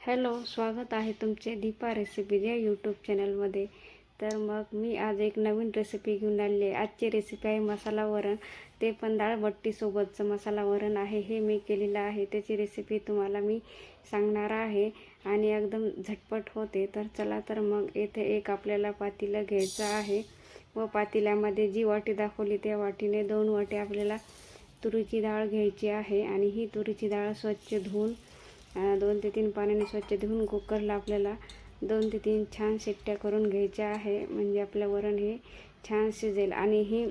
Hello स्वागत आहे तुमचे दीपा रेसिपीज या यूट्यूब चॅनलमध्ये तर मग मी आज एक नवीन रेसिपी घेऊन आली आहे. आजची रेसिपी आहे मसाला वरण. ते पण डाळबट्टीसोबतचं मसाला वरण आहे. हे मी केलेलं आहे. त्याची रेसिपी तुम्हाला मी सांगणार आहे. आणि एकदम झटपट होते. तर चला तर मग येथे एक आपल्याला पातीलं घ्यायचं आहे. व पातेल्यामध्ये जी वाटी दाखवली त्या वाटीने दोन वाटी आपल्याला तुरीची डाळ घ्यायची आहे. आणि ही तुरीची डाळ स्वच्छ धुवून दोन ते तीन पाण्याने स्वच्छ धुवून कुकरला आपल्याला दोन ते तीन छान शिट्ट्या करून घ्यायच्या आहे. म्हणजे आपलं वरण हे छान शिजेल. आणि ही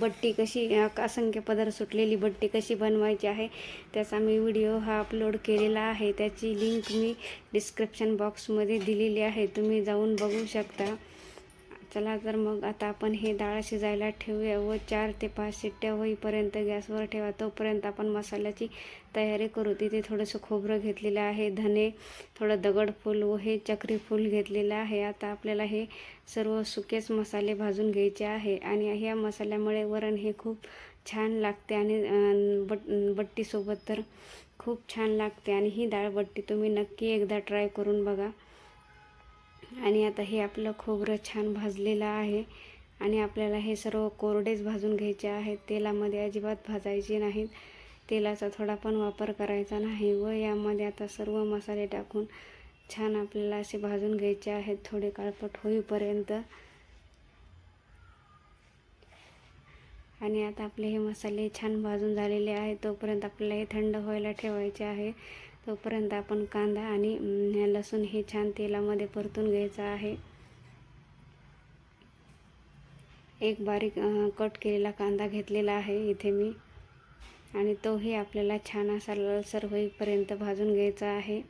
बट्टी कशी असंख्य पदर सुटलेली बट्टी कशी बनवायची आहे त्याचा मी व्हिडिओ हा अपलोड केलेला आहे. त्याची लिंक मी डिस्क्रिप्शन बॉक्समध्ये दिलेली आहे. तुम्ही जाऊन बघू शकता. चला तर मग आता आपण हे डाळ शिजायला ठेवूया व चार ते पाच शिट्ट्या होईपर्यंत गॅसवर ठेवा. तोपर्यंत आपण मसाल्याची तयारी करू. तिथे थोडंसं खोबरं घेतलेलं आहे धने थोडं दगडफूल व हे चक्रीफूल घेतलेलं आहे. आता आपल्याला हे सर्व सुकेच मसाले भाजून घ्यायचे आहे आणि ह्या मसाल्यामुळे वरण हे खूप छान लागते आणि बट बट्टीसोबत तर खूप छान लागते आणि ही डाळ बट्टी तुम्ही नक्की एकदा ट्राय करून बघा. आणि आता हे आपलं खोबरं छान भाजलेलं आहे. आणि आपल्याला हे सर्व कोरडेच भाजून घ्यायचे आहेत. तेलामध्ये अजिबात भाजायचे नाहीत. तेलाचा थोडा पण वापर करायचा नाही व यामध्ये आता सर्व मसाले टाकून छान आपल्याला असे भाजून घ्यायचे आहेत थोडे काळपट होईपर्यंत. आणि आता आपले हे मसाले छान भाजून झालेले आहेत. तोपर्यंत आपल्याला हे थंड व्हायला ठेवायचे आहे. तोपर्यंत आपण कांदा आणि लसूण हे छान तेलामध्ये परतून घ्यायचं आहे. एक बारीक कट केलेला कांदा घेतलेला आहे इथे मी. आणि तोही आपल्याला छान असा लालसर होईपर्यंत भाजून घ्यायचा आहे.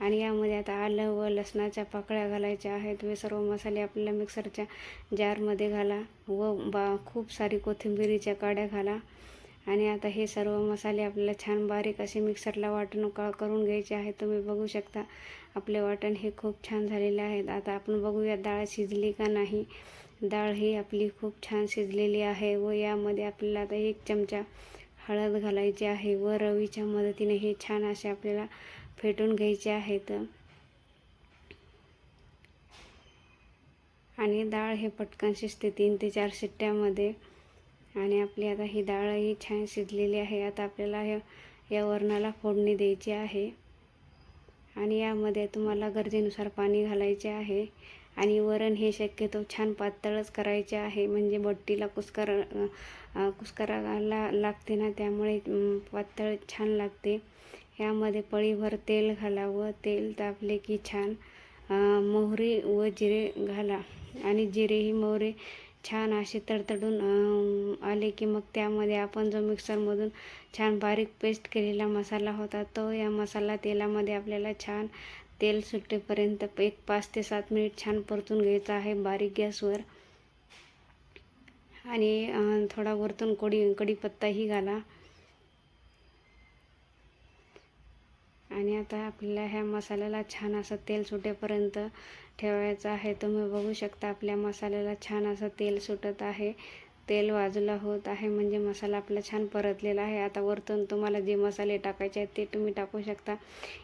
आणि यामध्ये आता आलं व लसणाच्या पाकळ्या घालायच्या आहेत. व सर्व मसाले आपल्याला मिक्सरच्या जारमध्ये घाला व बा खूप सारी कोथिंबिरीच्या काड्या घाला. आणि आता हे सर्व मसाले आपल्याला छान बारीक असे मिक्सरला वाटण का करून घ्यायचे आहेत तुम्ही बघू शकता आपले वाटण हे खूप छान झालेले आहेत. आता आपण बघूया डाळ शिजली का नाही. डाळ ही आपली खूप छान शिजलेली आहे व यामध्ये आपल्याला आता एक चमचा हळद घालायची आहे व रवीच्या मदतीने हे छान असे आपल्याला फेटून घ्यायचे आहेत. आणि डाळ हे पटकन शिजते तीन ते चार शिट्ट्यामध्ये. आणि आपली आता ही डाळ ही छान शिजलेली आहे. आता आपल्याला ह्या या वरणाला फोडणी द्यायची आहे. आणि यामध्ये तुम्हाला गरजेनुसार पाणी घालायचे आहे. आणि वरण हे शक्यतो छान पातळच करायचे आहे. म्हणजे बट्टीला कुस्कर कुस्कराला लागते ना त्यामुळे पातळ छान लागते. यामध्ये पळीभर तेल घाला व तेल तापले की छान मोहरी व जिरे घाला. आणि जिरे ही मोहरे छान असे तडतडून आले की मग त्यामध्ये आपण जो मिक्सरमधून छान बारीक पेस्ट केलेला मसाला होता तो या मसाला तेलामध्ये आपल्याला छान तेल सुटेपर्यंत एक पाच ते सात मिनिट छान परतून घ्यायचा आहे बारीक गॅसवर. आणि थोडा वरतून कोडी कढीपत्ताही घाला. आणि आता आपल्याला ह्या मसाल्याला छान असं तेल सुटेपर्यंत ठेवायचं आहे. तुम्ही बघू शकता आपल्या मसाल्याला छान असं तेल सुटत आहे. तेल बाजूला होत आहे. म्हणजे मसाला आपला छान परतलेला आहे. आता वरतून तुम्हाला जे मसाले टाकायचे आहेत ते तुम्ही टाकू शकता.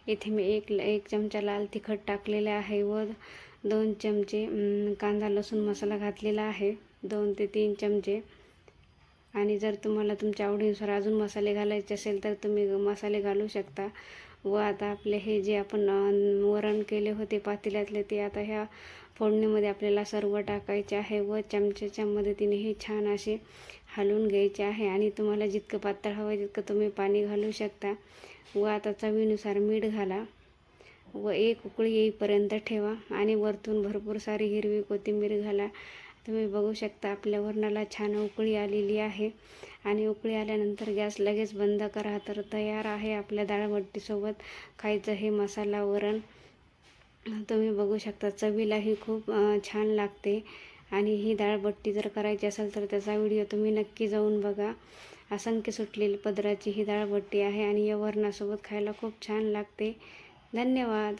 इथे मी एक एक चमचा लाल तिखट टाकलेले आहे व दोन चमचे कांदा लसूण मसाला घातलेला आहे. दोन ते तीन चमचे. आणि जर तुम्हाला तुमच्या आवडीनुसार अजून मसाले घालायचे असेल तर तुम्ही मसाले घालू शकता. व आता आपले हे जे आपण वरण केले होते पातेल्यातले ते आता ह्या फोडणीमध्ये आपल्याला सर्व टाकायचे आहे व चमच्याच्या मदतीने हे छान असे हलवून घ्यायचे आहे. आणि तुम्हाला जितकं पातळ हवं तितकं तुम्ही पाणी घालू शकता. व आता चवीनुसार मीठ घाला व एक उकळी येईपर्यंत ठेवा. आणि वरतून भरपूर सारी हिरवी कोथिंबीर घाला. तुम्ही बघू शकता आपल्या वरणाला छान उकळी आलेली आहे. आणि उकळी आल्यानंतर गॅस लगेच बंद करा. तर तयार आहे आपल्या दाळबट्टीसोबत खायचं हे मसाला वरण. तुम्ही बघू शकता चवीलाही खूप छान लागते. आणि ही डाळबट्टी जर करायची असेल तर त्याचा व्हिडिओ तुम्ही नक्की जाऊन बघा. असंख्य सुटलेली पदराची ही डाळबट्टी आहे आणि या वरणासोबत खायला खूप छान लागते. धन्यवाद.